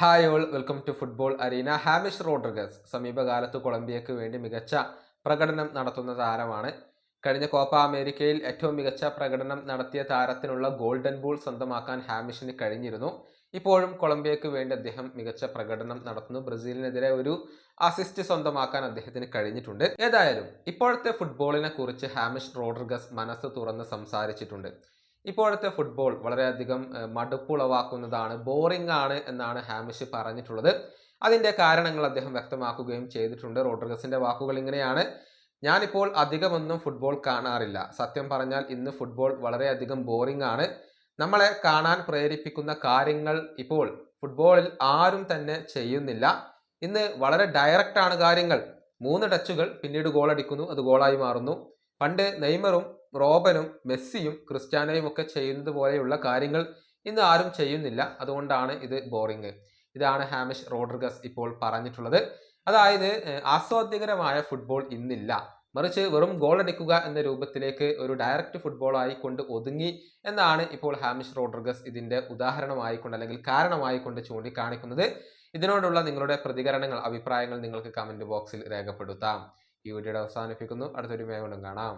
Hi all welcome to football arena James Rodriguez സമീപകാലത്ത് കൊളംബിയയ്ക്ക് വേണ്ടി മികച്ച പ്രകടനം നടത്തുന്ന താരമാണ്. കഴിഞ്ഞ കോപ്പ അമേരിക്കയിൽ ഏറ്റവും മികച്ച പ്രകടനം നടത്തിയ താരത്തിനുള്ള ഗോൾഡൻ ബോൾ സ്വന്തമാക്കാൻ ഹാമിഷിന് കഴിഞ്ഞിരുന്നു. ഇപ്പോഴും കൊളംബിയയ്ക്ക് വേണ്ടി അദ്ദേഹം മികച്ച പ്രകടനം നടത്തുന്നു. ബ്രസീലിനെതിരെ ഒരു അസിസ്റ്റ് സ്വന്തമാക്കാൻ അദ്ദേഹത്തിന് കഴിഞ്ഞിട്ടുണ്ട്. ഏതായാലും ഇപ്പോഴത്തെ ഫുട്ബോളിനെ കുറിച്ച് ഹാമിഷ് റോഡ്രിഗസ് മനസ്സ് തുറന്ന് സംസാരിച്ചിട്ടുണ്ട്. ഇപ്പോഴത്തെ ഫുട്ബോൾ വളരെയധികം മടുപ്പുളവാക്കുന്നതാണ് ബോറിംഗ് ആണ് എന്നാണ് ഹാമിഷ് പറഞ്ഞിട്ടുള്ളത്. അതിന്റെ കാരണങ്ങൾ അദ്ദേഹം വ്യക്തമാക്കുകയും ചെയ്തിട്ടുണ്ട്. റോഡ്രഗസിന്റെ വാക്കുകൾ ഇങ്ങനെയാണ്. ഞാനിപ്പോൾ അധികമൊന്നും ഫുട്ബോൾ കാണാറില്ല. സത്യം പറഞ്ഞാൽ ഇന്ന് ഫുട്ബോൾ വളരെയധികം ബോറിംഗ് ആണ്. നമ്മളെ കാണാൻ പ്രേരിപ്പിക്കുന്ന കാര്യങ്ങൾ ഇപ്പോൾ ഫുട്ബോളിൽ ആരും തന്നെ ചെയ്യുന്നില്ല. ഇന്ന് വളരെ ഡയറക്റ്റ് ആണ് കാര്യങ്ങൾ. മൂന്ന് ടച്ചുകൾ പിന്നീട് ഗോൾ അടിക്കുന്നു. അത് ഗോളായി മാറുന്നു. പണ്ട് നെയ്മറും റോബനും മെസ്സിയും ക്രിസ്ത്യാനോയും ഒക്കെ ചെയ്യുന്നത് പോലെയുള്ള കാര്യങ്ങൾ ഇന്ന് ആരും ചെയ്യുന്നില്ല. അതുകൊണ്ടാണ് ഇത് ബോറിങ് ഇതാണ് ഹാമിഷ് റോഡ്രിഗസ് ഇപ്പോൾ പറഞ്ഞിട്ടുള്ളത്. അതായത് ആസ്വാദ്യകരമായ ഫുട്ബോൾ ഇന്നില്ല. മറിച്ച് വെറും ഗോൾ അടിക്കുക എന്ന രൂപത്തിലേക്ക് ഒരു ഡയറക്റ്റ് ഫുട്ബോളായി കൊണ്ട് ഒതുങ്ങി എന്നാണ് ഇപ്പോൾ ഹാമിഷ് റോഡ്രിഗസ് ഇതിന്റെ ഉദാഹരണമായിക്കൊണ്ട് അല്ലെങ്കിൽ കാരണമായിക്കൊണ്ട് ചൂണ്ടിക്കാണിക്കുന്നത്. ഇതിനോടുള്ള നിങ്ങളുടെ പ്രതികരണങ്ങൾ അഭിപ്രായങ്ങൾ നിങ്ങൾക്ക് കമന്റ് ബോക്സിൽ രേഖപ്പെടുത്താം. ഈ വീഡിയോയുടെ അവസാനിപ്പിക്കുന്നു. അടുത്തൊരു മേഖലും കാണാം.